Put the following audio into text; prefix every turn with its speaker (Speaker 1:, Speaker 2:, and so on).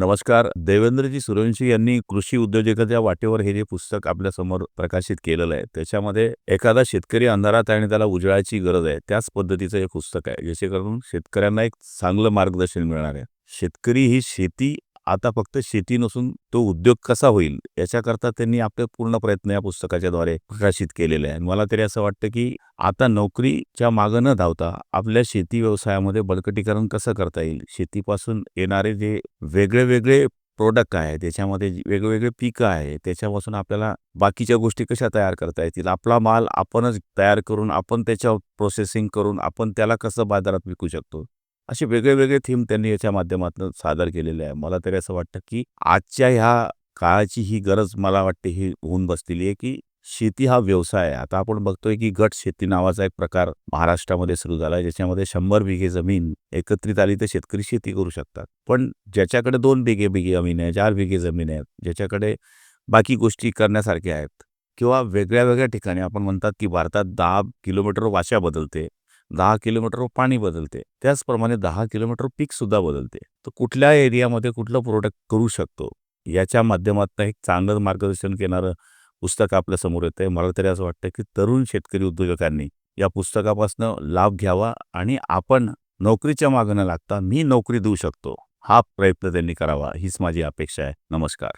Speaker 1: नमस्कार. देवेंद्रजी सूर्यवंशी यांनी कृषी उद्योजकाच्या वाटेवर हे जे पुस्तक आपल्यासमोर प्रकाशित केलेलं आहे त्याच्यामध्ये एखादा शेतकरी अंधारात आहे आणि त्याला उजळाची गरज आहे त्याच पद्धतीचं हे पुस्तक आहे जेणेकरून शेतकऱ्यांना एक चांगलं मार्गदर्शन मिळणार आहे. शेतकरी ही शेती आता फक्त शेती नसून तो उद्योग कसा होईल याच्याकरता त्यांनी आपले पूर्ण प्रयत्न या पुस्तकाच्याद्वारे प्रकाशित केलेले आहे आणि मला तरी असं वाटतं की आता नोकरीच्या मागं न धावता आपल्या शेती व्यवसायामध्ये बळकटीकरण कसं करता येईल? शेतीपासून येणारे जे वेगळे वेगळे प्रोडक्ट आहे त्याच्यामध्ये वेगवेगळे पिकं आहे त्याच्यापासून आपल्याला बाकीच्या गोष्टी कशा तयार करता येतील? आपला माल आपणच तयार करून आपण त्याच्यावर प्रोसेसिंग करून आपण त्याला कसं बाजारात विकू शकतो? असे वेगळे वेगळे थीम त्यांनी याच्या माध्यमातून सादर केलेले आहे. मला तरी असं वाटतं की आजच्या ह्या काळाची ही गरज मला वाटते ही होऊन बसलेली आहे की शेती हा व्यवसाय आहे. आता आपण बघतोय की गट शेती नावाचा एक प्रकार महाराष्ट्रामध्ये सुरू झाला आहे ज्याच्यामध्ये शंभर बिघे जमीन एकत्रित आली तर शेतकरी शेती करू शकतात. पण ज्याच्याकडे दोन बिघे बिघे जमीन आहे चार बिघे जमीन आहेत ज्याच्याकडे बाकी गोष्टी करण्यासारख्या आहेत किंवा वेगळ्या वेगळ्या ठिकाणी आपण म्हणतात की भारतात दहा किलोमीटर वाशा बदलते दहा किलोमीटर पाणी बदलते. त्याचप्रमाणे दहा किलोमीटर पीक सुद्धा बदलते. तर कुठल्या एरियामध्ये कुठलं प्रोडक्ट करू शकतो? याच्या माध्यमातून एक चांगलं मार्गदर्शन घेणारं पुस्तक आपल्यासमोर येतं आहे मला तरी असं वाटतं की तरुण शेतकरी उद्योजकांनी या पुस्तकापासून लाभ घ्यावा आणि आपण नोकरीच्या मागणं लागता मी नोकरी देऊ शकतो. हा प्रयत्न त्यांनी करावा. हीच माझी अपेक्षा आहे. नमस्कार.